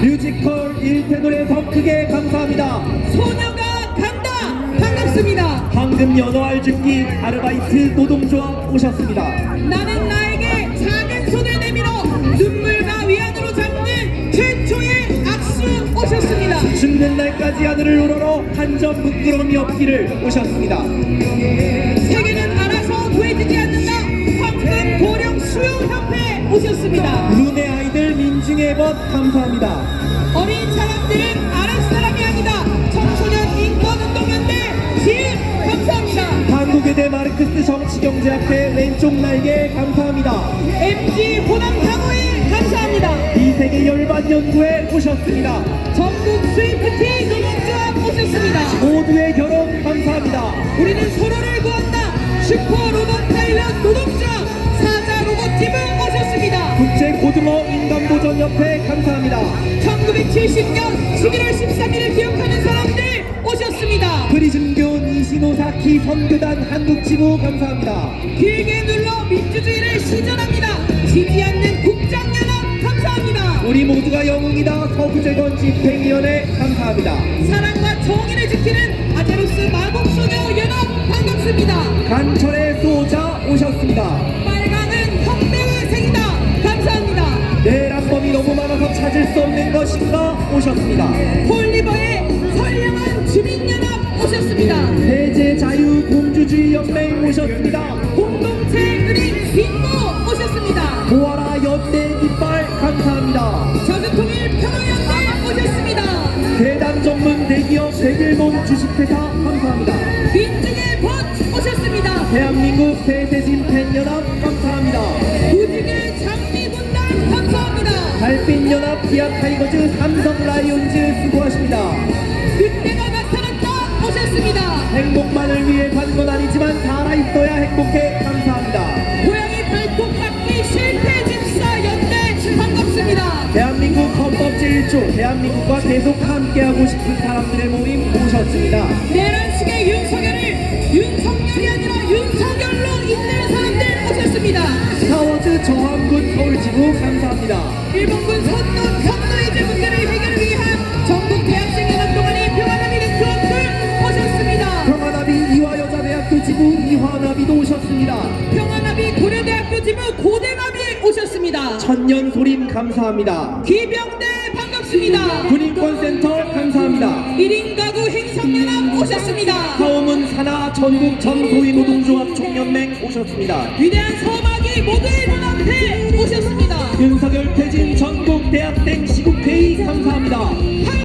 뮤지컬 일테노래 더 크게 감사합니다. 소녀가 간다 반갑습니다 황금 연어 알증기 아르바이트 노동조합 오셨습니다. 나는 나에게 작은 손을 내밀어 눈물과 위안으로 잡는 최초의 악수 오셨습니다 죽는 날까지 하늘을 우러러 한 점 부끄러움이 없기를 오셨습니다. 세계는 알아서 구해지지 않는다 황금 도령 수요협회 오셨습니다 룬의 아이들 민중의 벗 감사합니다. 어린 사람들은 아랫 사람이 아니다 청소년 인권운동연대 지혜 감사합니다 한국외대 마르크스 정치경제학회 왼쪽 날개 감사합니다. MG 호남상호에 감사합니다 이 세계 열반 연구에 오셨습니다. 전국 스위프티 노동조합 오셨습니다 모두의 결혼 감사합니다. 우리는 서로를 구한다 슈퍼 로봇 파일럿 노동조합 사자 로봇 팀을 오셨습니다 국제 고등어 인간보전협회 감사합니다. 1970년 11월 13일을 기억하는 사람들 오셨습니다 프리즘교 니시노사키 선교단 한국지부 감사합니다. 길게 눌러 민주주의를 시전합니다 지지 않는 국장연합 감사합니다 우리 모두가 영웅이다 서부재건 집행위원회 감사합니다. 사랑과 정의를 지키는 아제로스 마곡소녀 연합 반갑습니다 간철의 수호자 오셨습니다. 것인가 오셨습니다. 폴리버의 선량한 주민연합 오셨습니다 세제 자유 공주주의 연맹 오셨습니다. 공동체 은행 빙고 오셨습니다 모아라 연대 깃발 감사합니다. 저주통일 평화연대 오셨습니다 대단 전문 대기업 백일봉 주식회사 감사합니다. 민중의 벗 오셨습니다 대한민국 대세진 팬연합 감사합니다. 감사합니다 달빛연합 기아 타이거즈 삼성 라이온즈 수고하십니다. 늑대가 나타났다 오셨습니다 행복만을 위해 산건 아니지만 살아있어야 행복해 감사합니다. 고양이 발톱 깎기 실패 집사 연대 반갑습니다 대한민국 헌법 제 1조 대한민국과 계속 함께하고 싶은 사람들의 모임 오셨습니다. 내란식의 윤석열을 윤석열이 아니라 윤석열로 인내는 사람들 오셨습니다 스타워즈 저항군 서울지부 감사합니다. 일본군 천년소림 감사합니다. 기병대 반갑습니다 군인권센터 감사합니다. 1인 가구 행성연합 오셨습니다 서우문 산하 전국 전소위 노동조합 총연맹 오셨습니다. 위대한 서막이 모두의 눈앞에 오셨습니다 윤석열